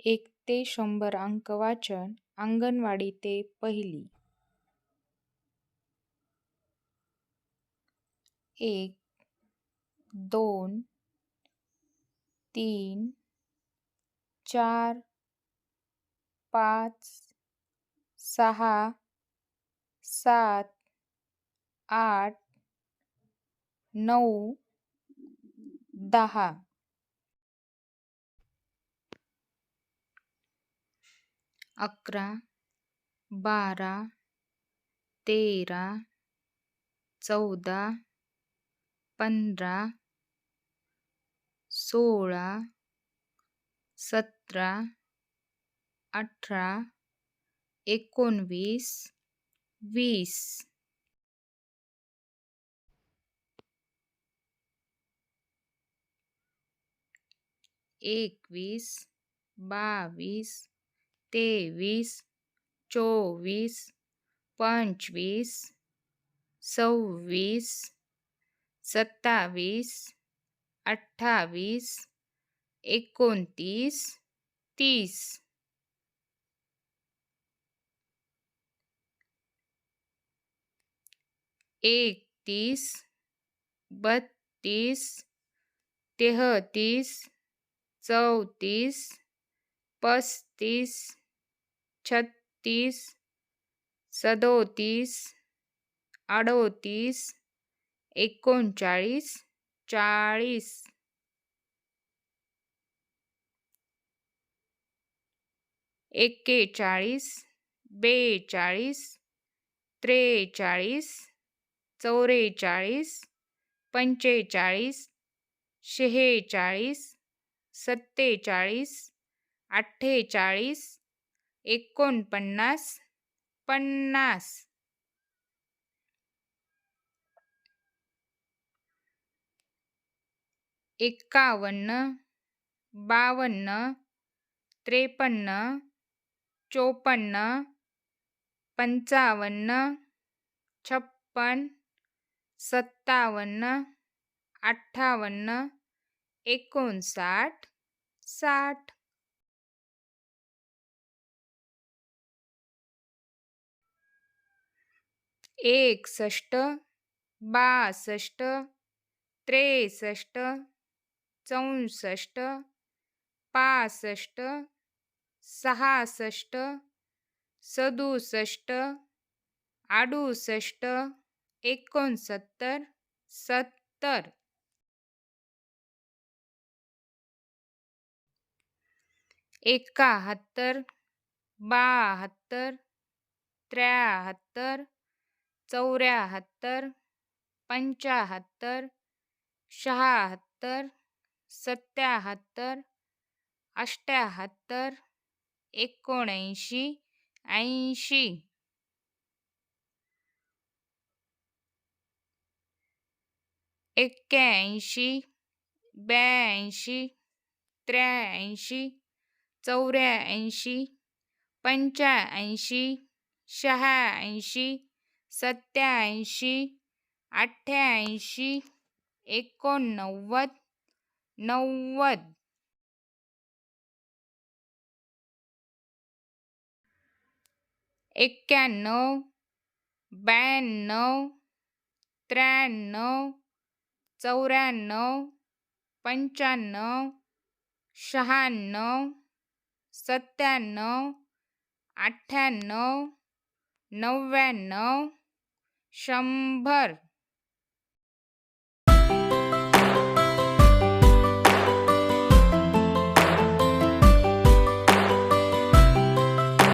एक ते शंभर अंक वाचन अंगणवाडी ते पहिली. एक दोन तीन चार पाच सहा सात आठ नऊ दहा. अकरा बारा तेरा चौदा पंधरा सोळा सतरा अठरा एकोणवीस वीस. एकवीस बावीस तेवीस चोवीस पंचवीस सव्वीस सत्तावीस अठ्ठावीस एकोणतीस तीस. एकतीस बत्तीस तेहतीस चौतीस पस्तीस छत्तीस सदोतीस अडोतीस एकोणचाळीस चाळीस. एक्केचाळीस बेचाळीस त्रेचाळीस चौवेचाळीस पंचेचाळीस शेहेचाळीस सत्तेचाळीस अठ्ठेचाळीस एकोणपन्नास पन्नास. एक्कावन्न बावन्न त्रेपन्न चोपन्न पंचावन्न छप्पन सत्तावन्न अठ्ठावन्न एकोणसाठ साठ. एकसष्ट बासष्ट त्रेसष्ट चौसष्ट पासष्ट सहासष्ट सदुसष्ट अडुसष्ट एकोणसत्तर सत्तर. एकाहत्तर बहात्तर त्र्याहत्तर चौऱ्याहत्तर पंच्याहत्तर शहात्तर सत्याहत्तर अष्ट्याहत्तर एकोणऐंशी ऐंशी. एक्क्याऐंशी ब्याऐंशी त्र्याऐंशी चौऱ्याऐंशी पंच्याऐंशी शहाऐंशी सत्याऐंशी अठ्ठ्याऐंशी एकोणनव्वद नव्वद. एक्क्याण्णव ब्याण्णव त्र्याण्णव चौऱ्याण्णव पंच्याण्णव शहाण्णव सत्त्याण्णव अठ्ठ्याण्णव नव्याण्णव. शंभर.